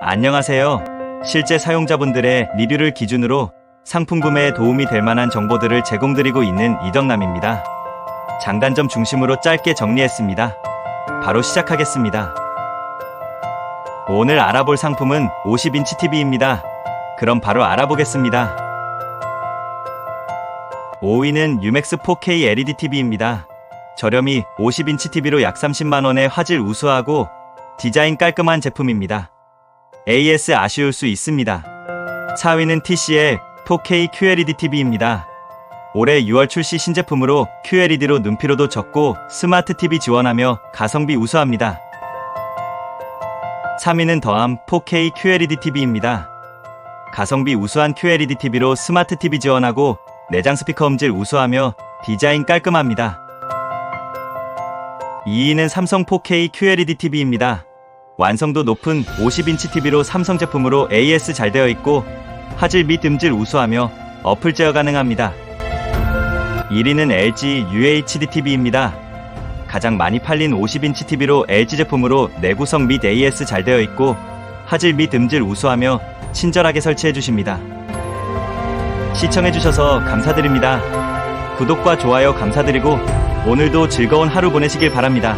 안녕하세요. 실제 사용자분들의 리뷰를 기준으로 상품 구매에 도움이 될 만한 정보들을 제공드리고 있는 이덕남입니다. 장단점 중심으로 짧게 정리했습니다. 바로 시작하겠습니다. 오늘 알아볼 상품은 50인치 TV입니다. 그럼 바로 알아보겠습니다. 5위는 유맥스 4K LED TV입니다. 저렴이 50인치 TV로 약 30만원에 화질 우수하고 디자인 깔끔한 제품입니다. AS 아쉬울 수 있습니다. 4위는 TCL 4K QLED TV입니다. 올해 6월 출시 신제품으로 QLED로 눈피로도 적고 스마트 TV 지원하며 가성비 우수합니다. 3위는 더함 4K QLED TV입니다. 가성비 우수한 QLED TV로 스마트 TV 지원하고 내장 스피커 음질 우수하며 디자인 깔끔합니다. 2위는 삼성 4K QLED TV입니다. 완성도 높은 50인치 TV로 삼성 제품으로 AS 잘 되어 있고 화질 및 음질 우수하며 어플 제어 가능합니다. 1위는 LG UHD TV입니다. 가장 많이 팔린 50인치 TV로 LG 제품으로 내구성 및 AS 잘 되어 있고 화질 및 음질 우수하며 친절하게 설치해 주십니다. 시청해 주셔서 감사드립니다. 구독과 좋아요 감사드리고 오늘도 즐거운 하루 보내시길 바랍니다.